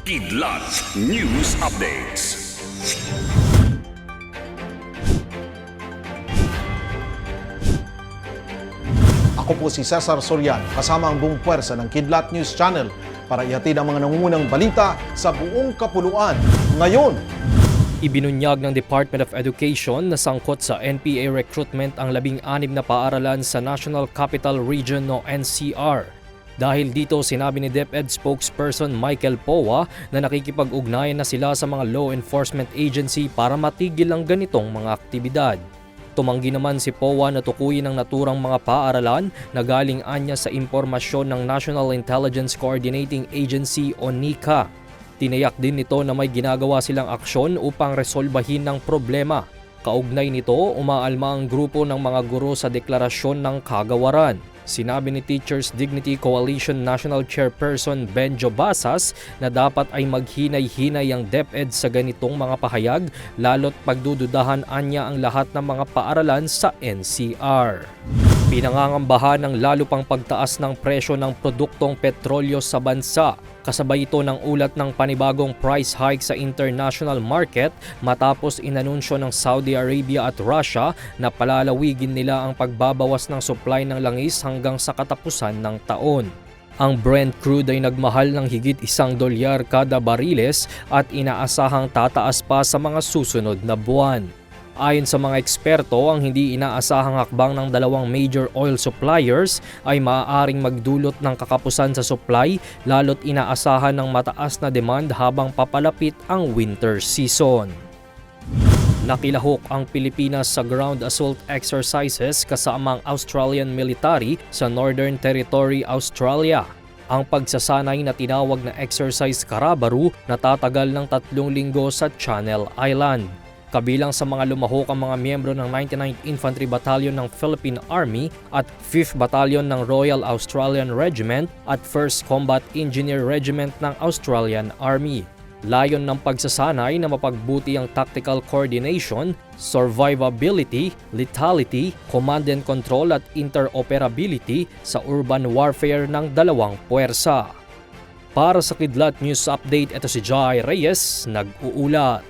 Kidlat News Updates. Ako po si Cesar Soriano, kasama ang buong puwersa ng Kidlat News Channel para ihatid ang mga nangungunang balita sa buong kapuluan. Ngayon, Ibinunyag ng Department of Education na sangkot sa NPA recruitment ang labing-anim na paaralan sa National Capital Region o NCR. Dahil dito sinabi ni DepEd spokesperson Michael Powa na nakikipag-ugnayan na sila sa mga law enforcement agency para matigil ang ganitong mga aktibidad. Tumanggi naman si Powa na tukuyin ang naturang mga paaralan na galing anya sa impormasyon ng National Intelligence Coordinating Agency o NICA. Tinayak din nito na may ginagawa silang aksyon upang resolbahin ng problema. Kaugnay nito, umaalma ang grupo ng mga guro sa deklarasyon ng kagawaran. Sinabi ni Teachers Dignity Coalition National Chairperson Benjo Basas na dapat ay maghinay-hinay ang DepEd sa ganitong mga pahayag lalo't pagdududahan anya ang lahat ng mga paaralan sa NCR. Pinangangambahan ng lalo pang pagtaas ng presyo ng produktong petrolyo sa bansa. Kasabay ito ng ulat ng panibagong price hike sa international market matapos inanunsyo ng Saudi Arabia at Russia na palalawigin nila ang pagbabawas ng supply ng langis hanggang sa katapusan ng taon. Ang Brent crude ay nagmahal ng higit isang dolyar kada bariles at inaasahang tataas pa sa mga susunod na buwan. Ayon sa mga eksperto, ang hindi inaasahang hakbang ng dalawang major oil suppliers ay maaaring magdulot ng kakapusan sa supply lalo't inaasahan ng mataas na demand habang papalapit ang winter season. Nakilahok ang Pilipinas sa ground assault exercises kasama ang Australian military sa Northern Territory, Australia. Ang pagsasanay na tinawag na Exercise Karabaru natatagal ng tatlong linggo sa Channel Island. Kabilang sa mga lumahok ang mga miyembro ng 99th Infantry Battalion ng Philippine Army at 5th Battalion ng Royal Australian Regiment at 1st Combat Engineer Regiment ng Australian Army. Layon ng pagsasanay na mapagbuti ang tactical coordination, survivability, lethality, command and control at interoperability sa urban warfare ng dalawang puwersa. Para sa Kidlat News Update, ito si Jai Reyes, nag-uulat.